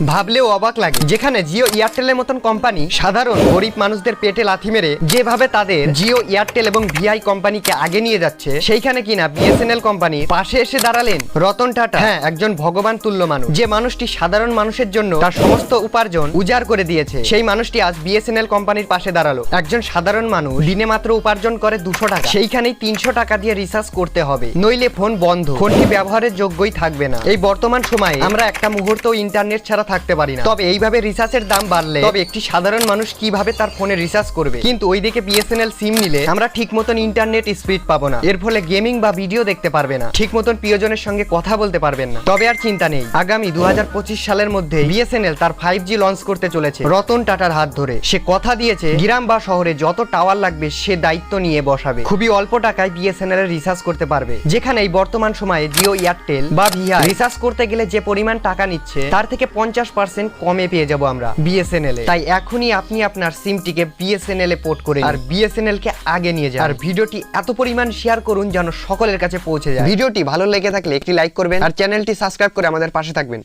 ভাবলেও অবাক লাগে। যেখানে জিও এয়ারটেলের মতন কোম্পানি সাধারণ গরিব মানুষদের পেটে লাথি মেরে যেভাবে তাদের জিও এয়ারটেল এবং ভিআই কোম্পানিকে আগে নিয়ে যাচ্ছে, সেইখানে কিনা বিএসএনএল কোম্পানি পাশে এসে দাঁড়ালেন রতন টাটা। হ্যাঁ একজন ভগবান তুল্য মানুষ। যে মানুষটি সাধারণ মানুষের জন্য তার সমস্ত উপার্জন উজাড় করে দিয়েছে, সেই মানুষটি আজ বিএসএনএল কোম্পানির পাশে দাঁড়াল। একজন সাধারণ মানুষ দিনে মাত্র উপার্জন করে দুশো টাকা। সেইখানেই তিনশো টাকা দিয়ে রিচার্জ করতে হবে। নইলে ফোন বন্ধ। ফোনটি ব্যবহারের যোগ্যই থাকবে না। এই বর্তমান সময়ে আমরা একটা মুহূর্ত ইন্টারনেট ছাড়া থাকতে পারি না। তবে এইভাবে রিচার্জের দাম বাড়লে তবে একটি সাধারণ মানুষ কীভাবে তার ফোনে রিচার্জ করবে? কিন্তু ওইদিকে বিএসএনএল সিম নিলে আমরা ঠিক মতন ইন্টারনেট স্পিড পাবো না। এর ফলে গেমিং বা ভিডিও দেখতে পারবে না। ঠিক মতন প্রিয়জনের সঙ্গে কথা বলতে পারবেন না। তবে আর চিন্তা নেই। আগামী দু সালের মধ্যে বিএসএনএল তার ফাইভ জি লঞ্চ করতে চলেছে। রতন টাটার হাত ধরে। সে কথা দিয়েছে, গ্রাম বা শহরে যত টাওয়ার লাগবে, সে দায়িত্ব নিয়ে বসাবে। খুবই অল্প টাকায় বিএসএনএল এর রিচার্জ করতে পারবে। যেখানে এই বর্তমান সময়ে জিও, এয়ারটেল বা ভিআই রিচার্জ করতে গেলে যে পরিমাণ টাকা নিচ্ছে, তার থেকে পঞ্চাশ পার্সেন্ট কমে পেয়ে যাব আমরা বিএসএনএল তাই এখনই আপনি আপনার সিমটিকে বিএসএনএল এ পোর্ট করে আর বিএসএনএল কে আগে নিয়ে যান। আর ভিডিওটি এত পরিমাণ শেয়ার করুন যেন সকলের কাছে পৌঁছে যায়। ভিডিওটি ভালো লেগে থাকলে একটি লাইক করবেন। আর চ্যানেলটি সাবস্ক্রাইব করে আমাদের পাশে থাকবেন।